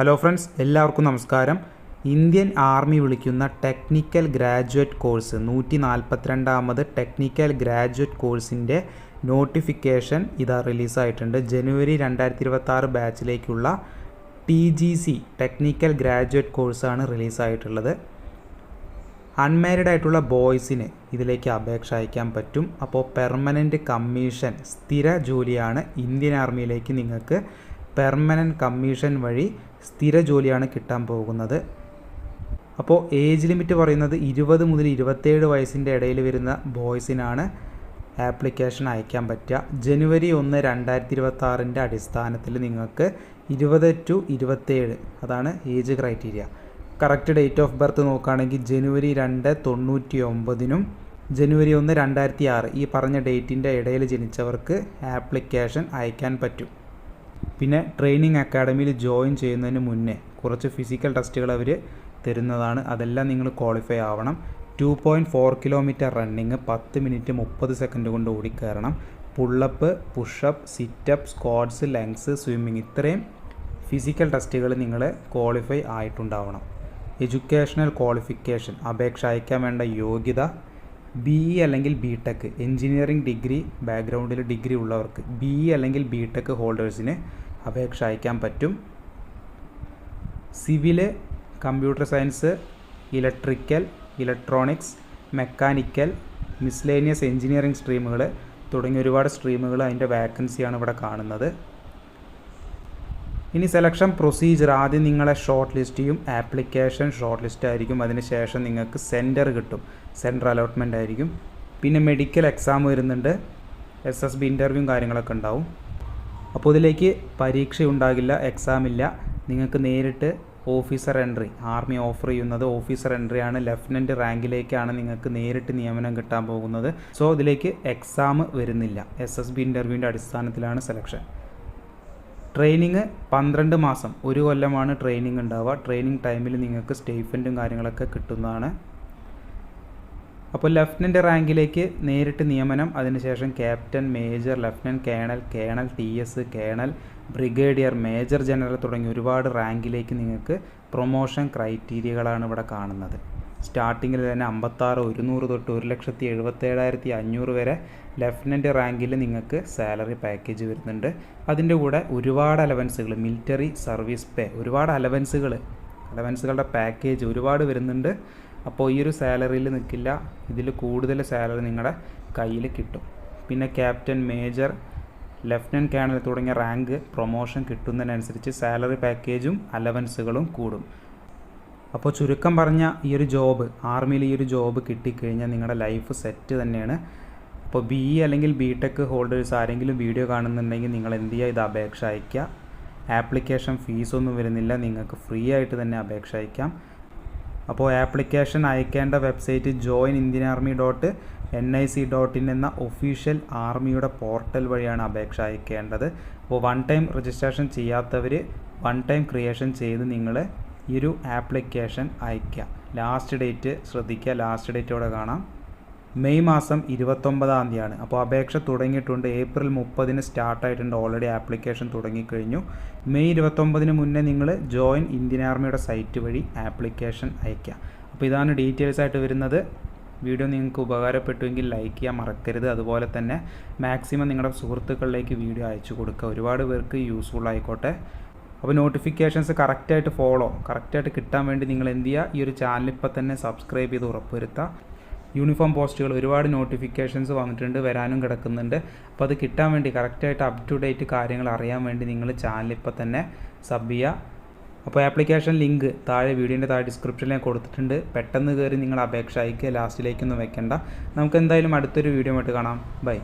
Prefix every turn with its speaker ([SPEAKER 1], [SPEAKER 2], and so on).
[SPEAKER 1] Hello friends എല്ലാവർക്കും നമസ്കാരം. Indian army വിളിക്കുന്ന ടെക്നിക്കൽ ഗ്രാജുവേറ്റ് കോഴ്സ് നൂറ്റി നാൽപ്പത്തിരണ്ടാമത് ടെക്നിക്കൽ ഗ്രാജുവേറ്റ് കോഴ്സിന്റെ നോട്ടിഫിക്കേഷൻ ഇതാ റിലീസായിട്ടുണ്ട്. ജനുവരി രണ്ടായിരത്തി ഇരുപത്തി ബാച്ചിലേക്കുള്ള T G C technical graduate കോഴ്സാണ് റിലീസായിട്ടുള്ളത്. അൺമാരിഡ് ആയിട്ടുള്ള ബോയ്സിന് ഇതിലേക്ക് അപേക്ഷ അയക്കാൻ പറ്റും. അപ്പോൾ പെർമനന്റ് കമ്മീഷൻ സ്ഥിര ജോലിയാണ് ഇന്ത്യൻ ആർമിയിലേക്ക് നിങ്ങൾക്ക് പെർമനന്റ് കമ്മീഷൻ വഴി സ്ഥിര ജോലിയാണ് കിട്ടാൻ പോകുന്നത്. അപ്പോൾ ഏജ് ലിമിറ്റ് പറയുന്നത് ഇരുപത് മുതൽ ഇരുപത്തേഴ് വയസ്സിന്റെ ഇടയിൽ വരുന്ന ബോയ്സിനാണ് ആപ്ലിക്കേഷൻ അയക്കാൻ പറ്റുക. ജനുവരി ഒന്ന് രണ്ടായിരത്തി ഇരുപത്തി അടിസ്ഥാനത്തിൽ നിങ്ങൾക്ക് ഇരുപത് ടു ഇരുപത്തേഴ് അതാണ് age criteria. Correct date of birth നോക്കുകയാണെങ്കിൽ ജനുവരി രണ്ട് തൊണ്ണൂറ്റി ഒമ്പതിനും ജനുവരി ഒന്ന് രണ്ടായിരത്തി ആറ് ഈ പറഞ്ഞ ഡേറ്റിന്റെ ഇടയിൽ ജനിച്ചവർക്ക് ആപ്ലിക്കേഷൻ അയക്കാൻ പറ്റും. പിന്നെ ട്രെയിനിങ് അക്കാഡമിയിൽ ജോയിൻ ചെയ്യുന്നതിന് മുന്നേ കുറച്ച് ഫിസിക്കൽ ടെസ്റ്റുകൾ അവർ തരുന്നതാണ്. അതെല്ലാം നിങ്ങൾ ക്വാളിഫൈ ആവണം. Two point four kilometre running പത്ത് മിനിറ്റ് മുപ്പത് സെക്കൻഡ് കൊണ്ട് ഓടിക്കയറണം. Pullup pushup situp squats lunges swimming ഇത്രയും ഫിസിക്കൽ ടെസ്റ്റുകൾ നിങ്ങൾ ക്വാളിഫൈ ആയിട്ടുണ്ടാവണം. എഡ്യൂക്കേഷണൽ ക്വാളിഫിക്കേഷൻ അപേക്ഷ അയക്കാൻ വേണ്ട യോഗ്യത ബി ഇ അല്ലെങ്കിൽ ബി ടെക് എഞ്ചിനീയറിംഗ് ഡിഗ്രി ബാക്ക്ഗ്രൗണ്ടിൽ ഡിഗ്രി ഉള്ളവർക്ക് ബി ഇ അല്ലെങ്കിൽ ബി ടെക് ഹോൾഡേഴ്സിന് അപേക്ഷ അയക്കാൻ പറ്റും. Civil computer science electrical electronics mechanical miscellaneous engineering സ്ട്രീമുകൾ തുടങ്ങിയ ഒരുപാട് സ്ട്രീമുകൾ അതിന്റെ വാക്കൻസിയാണ് ഇവിടെ കാണുന്നത്. ഇനി സെലക്ഷൻ പ്രൊസീജിയർ ആദ്യം നിങ്ങളെ ഷോർട്ട് ലിസ്റ്റ് ചെയ്യും. ആപ്ലിക്കേഷൻ ഷോർട്ട് ലിസ്റ്റ് ആയിരിക്കും അതിനുശേഷം നിങ്ങൾക്ക് സെന്റർ കിട്ടും. സെന്റർ അലോട്ട്മെന്റ് ആയിരിക്കും. പിന്നെ മെഡിക്കൽ എക്സാം വരുന്നുണ്ട്. എസ് എസ് ബി ഇന്റർവ്യൂവും കാര്യങ്ങളൊക്കെ ഉണ്ടാവും. അപ്പോൾ ഇതിലേക്ക് പരീക്ഷ ഉണ്ടാകില്ല എക്സാം ഇല്ല. നിങ്ങൾക്ക് നേരിട്ട് ഓഫീസർ എൻട്രി ആർമി ഓഫർ ചെയ്യുന്നത് ഓഫീസർ എൻട്രി ആണ്. ലെഫ്റ്റനന്റ് റാങ്കിലേക്കാണ് നിങ്ങൾക്ക് നേരിട്ട് നിയമനം കിട്ടാൻ പോകുന്നത്. സോ ഇതിലേക്ക് എക്സാം വരുന്നില്ല. എസ് എസ് ബി ഇന്റർവ്യൂവിന്റെ അടിസ്ഥാനത്തിലാണ് സെലക്ഷൻ ട്രെയിനിങ് പന്ത്രണ്ട് മാസം. ഒരു കൊല്ലമാണ് ട്രെയിനിങ് ഉണ്ടാവുക. ട്രെയിനിങ് ടൈമിൽ നിങ്ങൾക്ക് സ്റ്റേഫന്റും കാര്യങ്ങളൊക്കെ കിട്ടുന്നതാണ്. അപ്പോൾ ലെഫ്റ്റനന്റ് റാങ്കിലേക്ക് നേരിട്ട് നിയമനം. അതിനുശേഷം captain major lieutenant colonel colonel T S colonel brigadier major general തുടങ്ങി ഒരുപാട് റാങ്കിലേക്ക് നിങ്ങൾക്ക് പ്രൊമോഷൻ ക്രൈറ്റീരിയകളാണ് ഇവിടെ കാണുന്നത്. സ്റ്റാർട്ടിങ്ങിൽ തന്നെ അമ്പത്താറ് ഒരുന്നൂറ് തൊട്ട് ഒരു ലക്ഷത്തി എഴുപത്തേഴായിരത്തി അഞ്ഞൂറ് വരെ ലെഫ്റ്റനന്റ് റാങ്കിൽ നിങ്ങൾക്ക് സാലറി പാക്കേജ് വരുന്നുണ്ട്. അതിന്റെ കൂടെ ഒരുപാട് അലവൻസുകൾ മിലിറ്ററി സർവീസ് പേ ഒരുപാട് അലവൻസുകൾ അലവൻസുകളുടെ പാക്കേജ് ഒരുപാട് വരുന്നുണ്ട്. അപ്പോൾ ഈ ഒരു സാലറിയിൽ നിൽക്കില്ല. ഇതിൽ കൂടുതൽ സാലറി നിങ്ങളുടെ കയ്യിൽ കിട്ടും. പിന്നെ ക്യാപ്റ്റൻ മേജർ ലെഫ്റ്റനന്റ് കേണൽ തുടങ്ങിയ റാങ്ക് പ്രൊമോഷൻ കിട്ടുന്നതിനനുസരിച്ച് സാലറി പാക്കേജും അലവൻസുകളും കൂടും. അപ്പോൾ ചുരുക്കം പറഞ്ഞ ഈ ഒരു ജോബ് ആർമിയിൽ ഈ ഒരു ജോബ് കിട്ടിക്കഴിഞ്ഞാൽ നിങ്ങളുടെ ലൈഫ് സെറ്റ് തന്നെയാണ്. അപ്പോൾ ബി ഇ അല്ലെങ്കിൽ ബി ടെക് ഹോൾഡേഴ്സ് ആരെങ്കിലും വീഡിയോ കാണുന്നുണ്ടെങ്കിൽ നിങ്ങൾ എന്ത് ചെയ്യുക? ഇത് അപേക്ഷ അയയ്ക്കുക. ആപ്ലിക്കേഷൻ ഫീസൊന്നും വരുന്നില്ല. നിങ്ങൾക്ക് ഫ്രീ ആയിട്ട് തന്നെ അപേക്ഷ അയക്കാം അപ്പോൾ ആപ്ലിക്കേഷൻ അയക്കേണ്ട website join Indian army dot N I C dot in എന്ന ഒഫീഷ്യൽ ആർമിയുടെ പോർട്ടൽ വഴിയാണ് അപേക്ഷ അയക്കേണ്ടത്. അപ്പോൾ വൺ ടൈം രജിസ്ട്രേഷൻ ചെയ്യാത്തവർ വൺ ടൈം ക്രിയേഷൻ ചെയ്ത് നിങ്ങൾ ഈ ഒരു ആപ്ലിക്കേഷൻ അയയ്ക്കുക ലാസ്റ്റ് ഡേറ്റ് ശ്രദ്ധിക്കുക ലാസ്റ്റ് ഡേറ്റ് ഇവിടെ കാണാം. മെയ് മാസം ഇരുപത്തൊമ്പതാം തീയതിയാണ്. അപ്പോൾ അപേക്ഷ തുടങ്ങിയിട്ടുണ്ട്. ഏപ്രിൽ മുപ്പതിന് സ്റ്റാർട്ടായിട്ടുണ്ട് ഓൾറെഡി ആപ്ലിക്കേഷൻ തുടങ്ങിക്കഴിഞ്ഞു. മെയ് ഇരുപത്തൊമ്പതിന് മുന്നേ നിങ്ങൾ ജോയിൻ ഇന്ത്യൻ ആർമിയുടെ സൈറ്റ് വഴി ആപ്ലിക്കേഷൻ അയയ്ക്കുക അപ്പോൾ ഇതാണ് ഡീറ്റെയിൽസ് ആയിട്ട് വരുന്നത്. വീഡിയോ നിങ്ങൾക്ക് ഉപകാരപ്പെട്ടുവെങ്കിൽ ലൈക്ക് ചെയ്യാൻ മറക്കരുത്. അതുപോലെ തന്നെ മാക്സിമം നിങ്ങളുടെ സുഹൃത്തുക്കളിലേക്ക് വീഡിയോ അയച്ചു കൊടുക്കുക ഒരുപാട് പേർക്ക് യൂസ്ഫുൾ ആയിക്കോട്ടെ. അപ്പോൾ നോട്ടിഫിക്കേഷൻസ് കറക്റ്റായിട്ട് ഫോളോ കറക്റ്റായിട്ട് കിട്ടാൻ വേണ്ടി നിങ്ങൾ എന്ത് ചെയ്യുക ഈ ഒരു ചാനൽ ഇപ്പോൾ തന്നെ സബ്സ്ക്രൈബ് ചെയ്ത് ഉറപ്പുവരുത്തുക യൂണിഫോം പോസ്റ്റുകൾ ഒരുപാട് നോട്ടിഫിക്കേഷൻസ് വന്നിട്ടുണ്ട് വരാനും കിടക്കുന്നുണ്ട്. അപ്പോൾ അത് കിട്ടാൻ വേണ്ടി കറക്റ്റായിട്ട് അപ് ടു ഡേറ്റ് കാര്യങ്ങൾ അറിയാൻ വേണ്ടി നിങ്ങൾ ചാനൽ ഇപ്പോൾ തന്നെ സബ് ചെയ്യുക അപ്പോൾ ആപ്ലിക്കേഷൻ ലിങ്ക് താഴെ വീഡിയോന്റെ താഴെ ഡിസ്ക്രിപ്ഷനിൽ ഞാൻ കൊടുത്തിട്ടുണ്ട്. പെട്ടെന്ന് കയറി നിങ്ങൾ അപേക്ഷ അയക്കുക ലാസ്റ്റിലേക്കൊന്നും വെക്കേണ്ട. നമുക്ക് എന്തായാലും അടുത്തൊരു വീഡിയോ ആയിട്ട് കാണാം. ബൈ